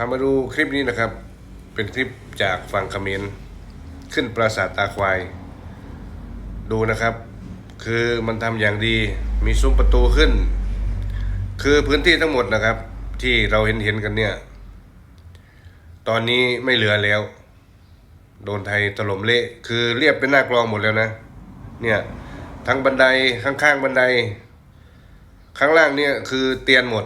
ามาดูคลิปนี้นะครับ เป็นคลิปจากฝั่งเขมรขึ้นปราสาทตาควาย ดูนะครับ คือมันทำอย่างดีมีซุ้มประตูขึ้น คือพื้นที่ทั้งหมดนะครับ ที่เราเห็นเห็นกันเนี่ย ตอนนี้ไม่เหลือแล้ว โดนไทยถล่มเละ คือเรียบเป็นหน้ากลองหมดแล้วนะ เนี่ยทั้งบันไดข้างๆบันได ข้างล่างเนี่ยคือเตียนหมด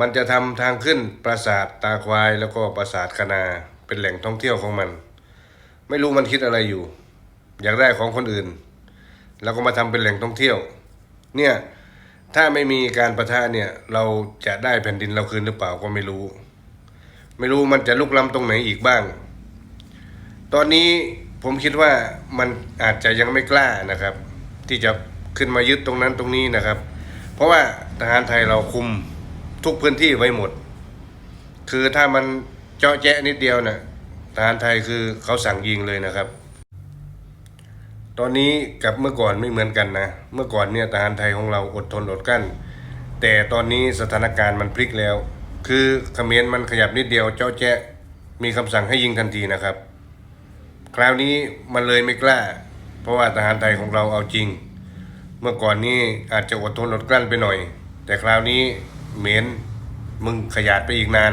มันจะทำทางขึ้นปราสาทตาควายแล้วก็ปราสาทคณาเป็นแหล่งท่องเที่ยวของมัน ไม่รู้มันคิดอะไรอยู่ อยากได้ของคนอื่น แล้วก็มาทำเป็นแหล่งท่องเที่ยว เนี่ยถ้าไม่มีการประทะเนี่ย เราจะได้แผ่นดินเราคืนหรือเปล่าก็ไม่รู้ ไม่รู้มันจะลุกล้ำตรงไหนอีกบ้าง ตอนนี้ผมคิดว่ามันอาจจะยังไม่กล้านะครับ ที่จะขึ้นมายึดตรงนั้นตรงนี้นะครับ เพราะว่าทหารไทยเราคุม ทุกพื้นที่ไว้หมด คือถ้ามันเจาะแจ๊ะนิดเดียวนะ่ะทหารไทยคือเขาสั่งยิงเลยนะครับ ตอนนี้กับเมื่อก่อนไม่เหมือนกันนะ เมื่อก่อนเนี่ยทหารไทยของเราอดทนอดกั้น แต่ตอนนี้สถานการณ์มันพลิกแล้ว คือเขมรมันขยับนิดเดียวเจาะแจ๊ะมีคำสั่งให้ยิงทันทีนะครับ คราวนี้มันเลยไม่กล้า เพราะว่าทหารไทยของเราเอาจริง เมื่อก่อนนี้อาจจะอดทนอดกลั้นไปหน่อย แต่คราวนี้ เหม็นมึงขยาดไปอีกนาน